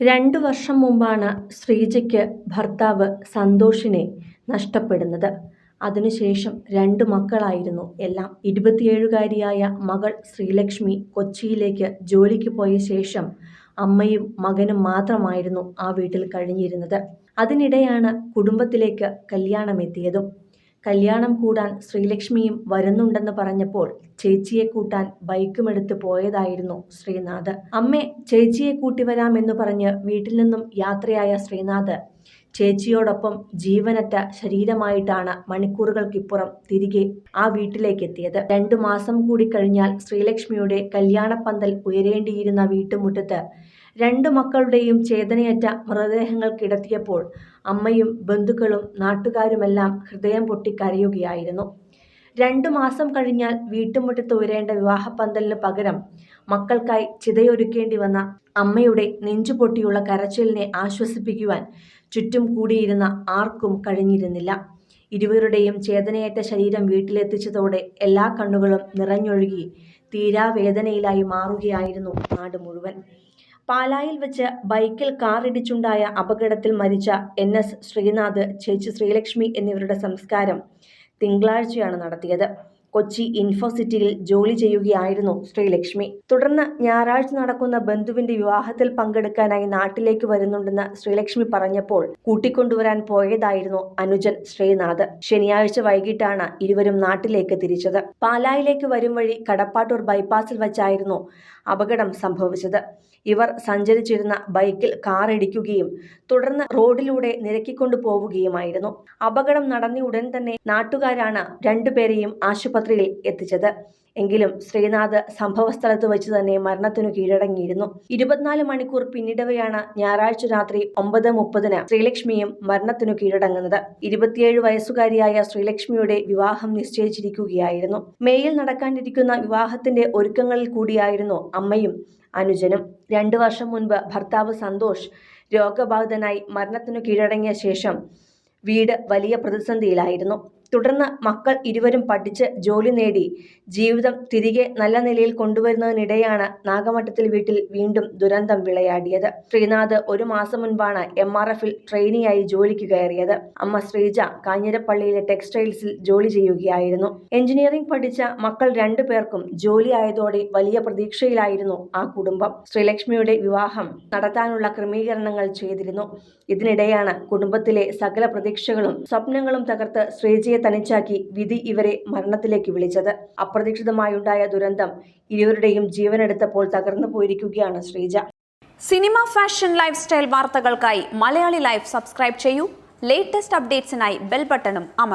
രണ്ടു വർഷം മുമ്പാണ് ശ്രീജയ്ക്ക് ഭർത്താവ് സന്തോഷിനെ നഷ്ടപ്പെടുന്നത്. അതിനുശേഷം രണ്ട് മക്കളായിരുന്നു എല്ലാം. ഇരുപത്തിയേഴുകാരിയായ മകൾ ശ്രീലക്ഷ്മി കൊച്ചിയിലേക്ക് ജോലിക്ക് പോയ ശേഷം അമ്മയും മകനും മാത്രമായിരുന്നു ആ വീട്ടിൽ കഴിഞ്ഞിരുന്നത്. അതിനിടെയാണ് കുടുംബത്തിലേക്ക് കല്യാണമെത്തിയതും. കല്യാണം കൂടാൻ ശ്രീലക്ഷ്മിയും വരുന്നുണ്ടെന്ന് പറഞ്ഞപ്പോൾ ചേച്ചിയെ കൂട്ടാൻ ബൈക്കുമെടുത്ത് പോയതായിരുന്നു ശ്രീനാഥ്. അമ്മേ ചേച്ചിയെ കൂട്ടി വരാമെന്ന് പറഞ്ഞ് വീട്ടിൽ നിന്നും യാത്രയായ ശ്രീനാഥ് ചേച്ചിയോടൊപ്പം ജീവനറ്റ ശരീരമായിട്ടാണ് മണിക്കൂറുകൾക്കിപ്പുറം തിരികെ ആ വീട്ടിലേക്ക് എത്തിയത് രണ്ടു മാസം കൂടി കഴിഞ്ഞാൽ ശ്രീലക്ഷ്മിയുടെ കല്യാണപ്പന്തൽ ഉയരേണ്ടിയിരുന്ന വീട്ടുമുറ്റത്ത് രണ്ട് മക്കളുടെയും ചേതനയറ്റ മൃതദേഹങ്ങൾ കിടത്തിയപ്പോൾ അമ്മയും ബന്ധുക്കളും നാട്ടുകാരുമെല്ലാം ഹൃദയം പൊട്ടിക്കരയുകയായിരുന്നു രണ്ടു മാസം കഴിഞ്ഞാൽ വീട്ടുമുറ്റത്ത് ഉയരേണ്ട വിവാഹപ്പന്തലിന് പകരം മക്കൾക്കായി ചിതയൊരുക്കേണ്ടി വന്ന അമ്മയുടെ നെഞ്ചുപൊട്ടിയുള്ള കരച്ചിലിനെ ആശ്വസിപ്പിക്കുവാൻ ചുറ്റും കൂടിയിരുന്ന ആർക്കും കഴിഞ്ഞിരുന്നില്ല. ഇരുവരുടെയും ചേതനയേറ്റ ശരീരം വീട്ടിലെത്തിച്ചതോടെ എല്ലാ കണ്ണുകളും നിറഞ്ഞൊഴുകി തീരാവേദനയിലായി മാറുകയായിരുന്നു നാട് മുഴുവൻ. പാലായിൽ വെച്ച് ബൈക്കിൽ കാറിടിച്ചുണ്ടായ അപകടത്തിൽ മരിച്ച എൻ എസ് ശ്രീനാഥ് ചേച്ചി ശ്രീലക്ഷ്മി എന്നിവരുടെ സംസ്കാരം തിങ്കളാഴ്ചയാണ് നടത്തിയത്. കൊച്ചി ഇൻഫോസിറ്റിയിൽ ജോലി ചെയ്യുകയായിരുന്നു ശ്രീലക്ഷ്മി. തുടർന്ന് ഞായറാഴ്ച നടക്കുന്ന ബന്ധുവിന്റെ വിവാഹത്തിൽ പങ്കെടുക്കാനായി നാട്ടിലേക്ക് വരുന്നുണ്ടെന്ന് ശ്രീലക്ഷ്മി പറഞ്ഞപ്പോൾ കൂട്ടിക്കൊണ്ടുവരാൻ പോയതായിരുന്നു അനുജൻ ശ്രീനാഥ്. ശനിയാഴ്ച വൈകിട്ടാണ് ഇരുവരും നാട്ടിലേക്ക് തിരിച്ചത്. പാലായിലേക്ക് വരും വഴി കടപ്പാട്ടൂർ ബൈപ്പാസിൽ വച്ചായിരുന്നു അപകടം സംഭവിച്ചത്. ഇവർ സഞ്ചരിച്ചിരുന്ന ബൈക്കിൽ കാർ ഇടിക്കുകയും തുടർന്ന് റോഡിലൂടെ നിരക്കിക്കൊണ്ടു പോവുകയുമായിരുന്നു അപകടം നടന്ന ഉടൻ തന്നെ നാട്ടുകാരാണ് രണ്ടുപേരെയും ആശുപത്രിയിൽ എത്തിച്ചത്. എങ്കിലും ശ്രീനാഥ് സംഭവസ്ഥലത്ത് വെച്ച് തന്നെ മരണത്തിനു കീഴടങ്ങിയിരുന്നു. ഇരുപത്തിനാല് മണിക്കൂർ പിന്നിടവെയാണ് ഞായറാഴ്ച രാത്രി ഒമ്പത് മുപ്പതിന് ശ്രീലക്ഷ്മിയും മരണത്തിനു കീഴടങ്ങുന്നത്. ഇരുപത്തിയേഴ് വയസ്സുകാരിയായ ശ്രീലക്ഷ്മിയുടെ വിവാഹം നിശ്ചയിച്ചിരിക്കുകയായിരുന്നു. മേയിൽ നടക്കാനിരിക്കുന്ന വിവാഹത്തിന്റെ ഒരുക്കങ്ങളിൽ കൂടിയായിരുന്നു അമ്മയും അനുജനും. രണ്ടു വർഷം മുൻപ് ഭർത്താവ് സന്തോഷ് രോഗബാധിതനായി മരണത്തിനു കീഴടങ്ങിയ ശേഷം വീട് വലിയ പ്രതിസന്ധിയിലായിരുന്നു. തുടർന്ന് മക്കൾ ഇരുവരും പഠിച്ച് ജോലി നേടി. ജീവിതം തിരികെ നല്ല നിലയിൽ കൊണ്ടുവരുന്നതിനിടെയാണ് നാഗമഠത്തിൽ വീട്ടിൽ വീണ്ടും ദുരന്തം വിളയാടിയത്. ശ്രീനാഥ് ഒരു മാസം മുൻപാണ് എം ആർ എഫിൽ ട്രെയിനിയായി ജോലിക്ക് കയറിയത്. അമ്മ ശ്രീജ കാഞ്ഞിരപ്പള്ളിയിലെ ടെക്സ്റ്റൈൽസിൽ ജോലി ചെയ്യുകയായിരുന്നു. എഞ്ചിനീയറിംഗ് പഠിച്ച മക്കൾ രണ്ടു പേർക്കും ജോലി ആയതോടെ വലിയ പ്രതീക്ഷയിലായിരുന്നു ആ കുടുംബം. ശ്രീലക്ഷ്മിയുടെ വിവാഹം നടത്താനുള്ള ക്രമീകരണങ്ങൾ ചെയ്തിരുന്നു. ഇതിനിടെയാണ് കുടുംബത്തിലെ സകല പ്രതീക്ഷകളും സ്വപ്നങ്ങളും തകർത്ത് ശ്രീജയെ തനിച്ചാക്കി വിധി ഇവരെ മരണത്തിലേക്ക് വിളിച്ചത്. അപ്രതീക്ഷിതമായുണ്ടായ ദുരന്തം ഇരുവരുടെയും ജീവനെടുത്തപ്പോൾ തകർന്നു പോയിരിക്കുകയാണ് Sreeja. Cinema fashion life style വാർത്തകൾക്കായി മലയാളി ലൈഫ് സബ്സ്ക്രൈബ് ചെയ്യൂ. ലേറ്റസ്റ്റ് അപ്ഡേറ്റ്സിനായി ബെൽ ബട്ടണും അമർ